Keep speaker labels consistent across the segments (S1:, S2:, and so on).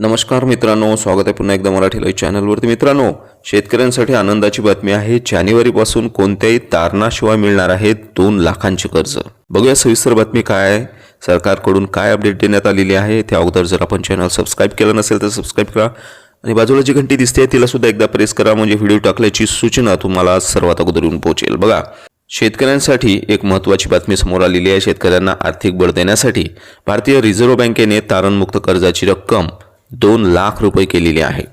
S1: नमस्कार मित्रांनो स्वागत आहे पुन्हा एकदा मराठी लाईव्ह चॅनलवरती. मित्रांनो शेतकऱ्यांसाठी आनंदाची बातमी आहे जानेवारीपासून कोणत्याही तारणाशिवाय मिळणार आहे दोन लाखांचे कर्ज. बघूया सविस्तर बातमी काय आहे. सरकारकडून काय अपडेट देण्यात आलेली आहे त्या अगोदर जर आपण चॅनल सबस्क्राईब केलं नसेल तर सबस्क्राईब करा. आणि बाजूला जी घंटी दिसते तिला सुद्धा एकदा प्रेस करा म्हणजे व्हिडिओ टाकल्याची सूचना तुम्हाला सर्वात अगोदर येऊन पोहोचेल. बघा शेतकऱ्यांसाठी एक महत्त्वाची बातमी समोर आलेली आहे शेतकऱ्यांना आर्थिक बळ देण्यासाठी. भारतीय रिझर्व्ह बँकेने तारणमुक्त कर्जाची रक्कम दोन लाख रुपये केलेली आहे.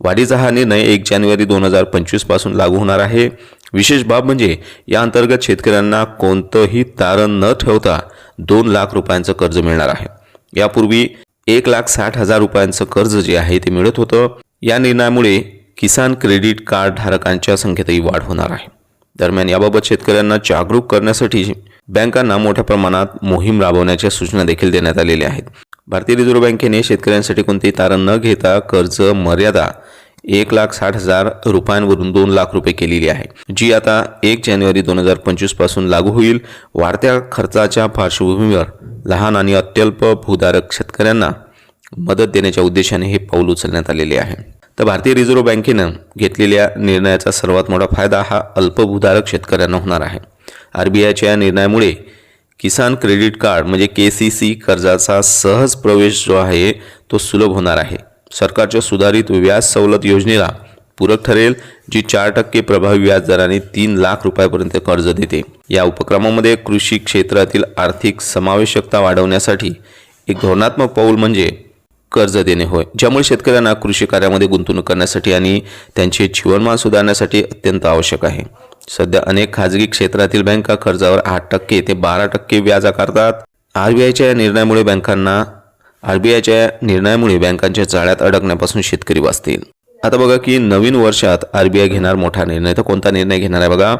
S1: वाढीचा हा निर्णय एक जानेवारी दोन हजार पंचवीसपासून लागू होणार आहे. विशेष बाब म्हणजे या अंतर्गत शेतकऱ्यांना कोणतंही तारण न ठेवता दोन लाख रुपयांचं कर्ज मिळणार आहे. यापूर्वी एक लाख साठ हजार रुपयांचं कर्ज जे आहे ते मिळत होतं. या निर्णयामुळे किसान क्रेडिट कार्ड धारकांच्या संख्येतही वाढ होणार आहे. दरम्यान याबाबत शेतकऱ्यांना जागरूक करण्यासाठी बँकांना मोठ्या प्रमाणात मोहीम राबवण्याच्या सूचना देखील देण्यात आलेल्या आहेत. भारतीय रिझर्व्ह बँकेने शेतकऱ्यांसाठी कोणतेही तारण न घेता कर्ज मर्यादा एक लाख साठ हजार रुपयांवरून दोन लाख रुपये केलेली आहे जी आता एक जानेवारी दोन हजार पंचवीसपासून लागू होईल. वाढत्या खर्चाच्या पार्श्वभूमीवर लहान आणि अत्यल्प भूधारक शेतकऱ्यांना मदत देण्याच्या उद्देशाने हे पाऊल उचलण्यात आलेले आहे. तर भारतीय रिझर्व्ह बँकेनं घेतलेल्या निर्णयाचा सर्वात मोठा फायदा हा अल्पभूधारक शेतकऱ्यांना होणार आहे. आर बी आयच्या या निर्णयामुळे किसान क्रेडिट कार्ड म्हणजे के सी सी कर्जाचा सहज प्रवेश जो आहे तो सुलभ होणार आहे. सरकारच्या सुधारित व्याज सवलत योजनेला पूरक ठरेल जी चार टक्के प्रभावी व्याजदराने तीन लाख रुपयापर्यंत कर्ज देते. या उपक्रमामध्ये कृषी क्षेत्रातील आर्थिक समावेशकता वाढवण्यासाठी एक धोरणात्मक पाऊल म्हणजे कर्ज देणे होय ज्यामुळे शेतकऱ्यांना कृषी कार्यामध्ये गुंतवणूक करण्यासाठी आणि त्यांचे जीवनमान सुधारण्यासाठी अत्यंत आवश्यक आहे. सध्या अनेक खाजगी क्षेत्रातील बँका कर्जावर आठ टक्के ते बारा टक्के व्याज आकारतात. आर बी आयच्या या निर्णयामुळे बँकांना आर बी आयच्या निर्णयामुळे बँकांच्या जाळ्यात अडकण्यापासून शेतकरी वाचतील. आता बघा की नवीन वर्षात आर बी आय घेणार मोठा निर्णय. तर कोणता निर्णय घेणार आहे बघा?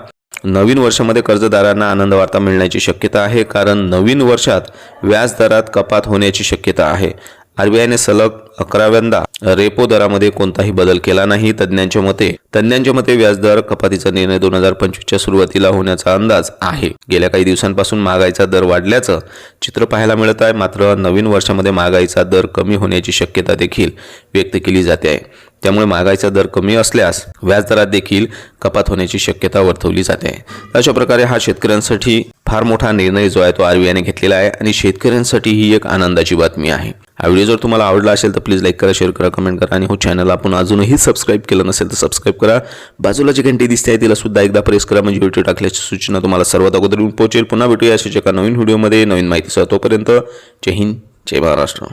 S1: नवीन वर्षामध्ये कर्जदारांना आनंद वार्ता मिळण्याची शक्यता आहे कारण नवीन वर्षात व्याजदरात कपात होण्याची शक्यता आहे. आरबीआयने सलग अकराव्यांदा रेपो दरामध्ये कोणताही बदल केला नाही. तज्ज्ञांच्या मते तज्ज्ञांच्या मते व्याजदर कपातीचा निर्णय दोन हजार पंचवीसच्या सुरुवातीला होण्याचा अंदाज आहे. गेल्या काही दिवसांपासून महागाईचा दर वाढल्याचं चित्र पाहायला मिळत आहे. मात्र नवीन वर्षामध्ये महागाईचा दर कमी होण्याची शक्यता देखील व्यक्त केली जाते आहे. त्यामुळे महागाईचा दर कमी असल्यास व्याजदरात देखील कपात होण्याची शक्यता वर्तवली जाते अशा प्रकारे हा शेतकऱ्यांसाठी फार मोठा निर्णय जो आहे तो आरबीआयने घेतलेला आहे आणि शेतकऱ्यांसाठी ही एक आनंदाची बातमी आहे. हा व्हिडिओ जर तुम्हाला आवडला असेल तर प्लीज लाईक करा शेअर करा कमेंट करा आणि हो चॅनल आपण अजूनही सबस्क्राईब केलं नसेल तर सबस्क्राईब करा. बाजूला जी घंटी दिसते आहे तिला सुद्धा एकदा प्रेस करा म्हणजे व्हिडिओ टाकल्याची सूचना तुम्हाला सर्वात अगोदर पोहोचेल. पुन्हा भेटूया अशाच एका नवीन व्हिडिओमध्ये नवीन माहितीसह तोपर्यंत जय हिंद जय महाराष्ट्र.